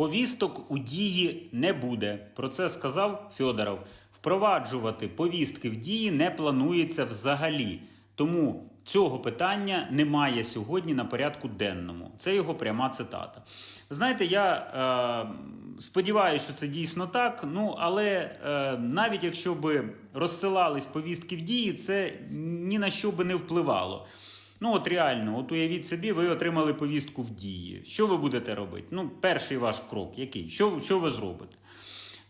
Повісток у дії не буде. Про це сказав Федоров. Впроваджувати повістки в дії не планується взагалі. Тому цього питання немає сьогодні на порядку денному. Це його пряма цитата. Знаєте, я е, сподіваюся, що це дійсно так. Ну але е, навіть якщо би розсилались повістки в дії, це ні на що би не впливало. Ну, от реально, от уявіть собі, ви отримали повістку в дії. Що ви будете робити? Ну, перший ваш крок, який? Що, що ви зробите?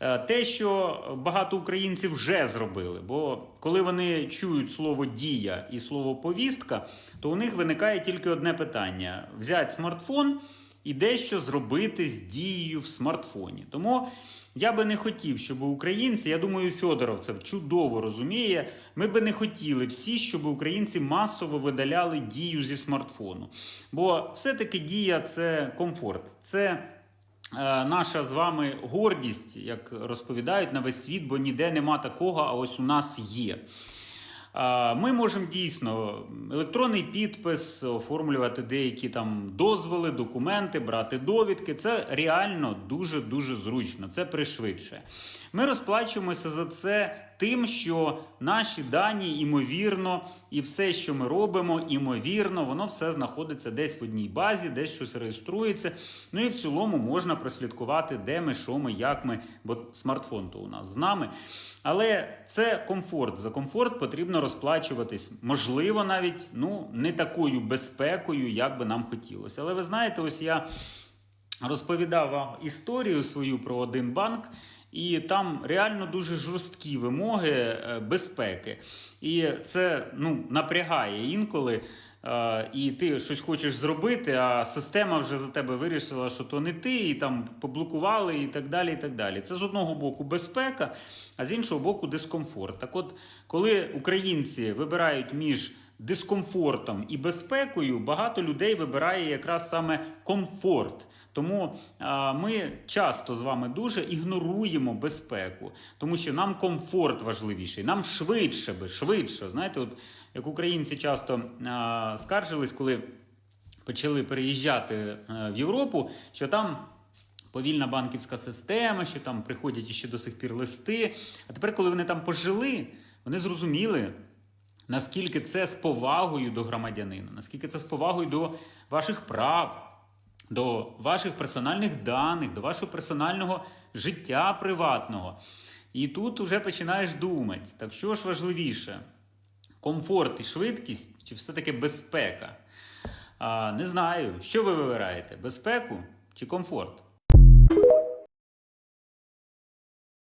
Е, Те, що багато українців вже зробили, бо коли вони чують слово дія і слово повістка, то у них виникає тільки одне питання: взяти смартфон і дещо зробити з дією в смартфоні. Тому я би не хотів, щоб українці, я думаю, Федоров це чудово розуміє. Ми би не хотіли всі, щоб українці масово видаляли дію зі смартфону. Бо все-таки дія це комфорт. Це е, наша з вами гордість, як розповідають на весь світ, бо ніде нема такого, а ось у нас є. Ми можемо дійсно електронний підпис, оформлювати деякі там дозволи, документи, брати довідки. Це реально дуже дуже зручно. Це пришвидшує. Ми розплачуємося за це тим, що наші дані, імовірно, і все, що ми робимо, імовірно, воно все знаходиться десь в одній базі, десь щось реєструється. Ну і в цілому можна прослідкувати, де ми, що ми, як ми, бо смартфон то у нас з нами. Але це комфорт. За комфорт потрібно розплачуватись. Можливо, навіть ну, не такою безпекою, як би нам хотілося. Але ви знаєте, ось я розповідав вам історію свою про один банк, і там реально дуже жорсткі вимоги е, безпеки. І це ну, напрягає інколи. Е, І ти щось хочеш зробити, а система вже за тебе вирішила, що то не ти, і там поблокували, і так далі. і так далі. Це з одного боку безпека, а з іншого боку дискомфорт. Так от, коли українці вибирають між дискомфортом і безпекою, багато людей вибирає якраз саме комфорт. Тому ми часто з вами дуже ігноруємо безпеку, тому що нам комфорт важливіший, нам швидше би, швидше. Знаєте, от як українці часто скаржились, коли почали переїжджати е, в Європу, що там. Повільна банківська система, що там приходять ще до сих пір листи. А тепер, коли вони там пожили, вони зрозуміли, наскільки це з повагою до громадянина, наскільки це з повагою до ваших прав, до ваших персональних даних, до вашого персонального життя приватного. І тут вже починаєш думати, так що ж важливіше: комфорт і швидкість, чи все-таки безпека? А, не знаю, що ви вибираєте: безпеку чи комфорт?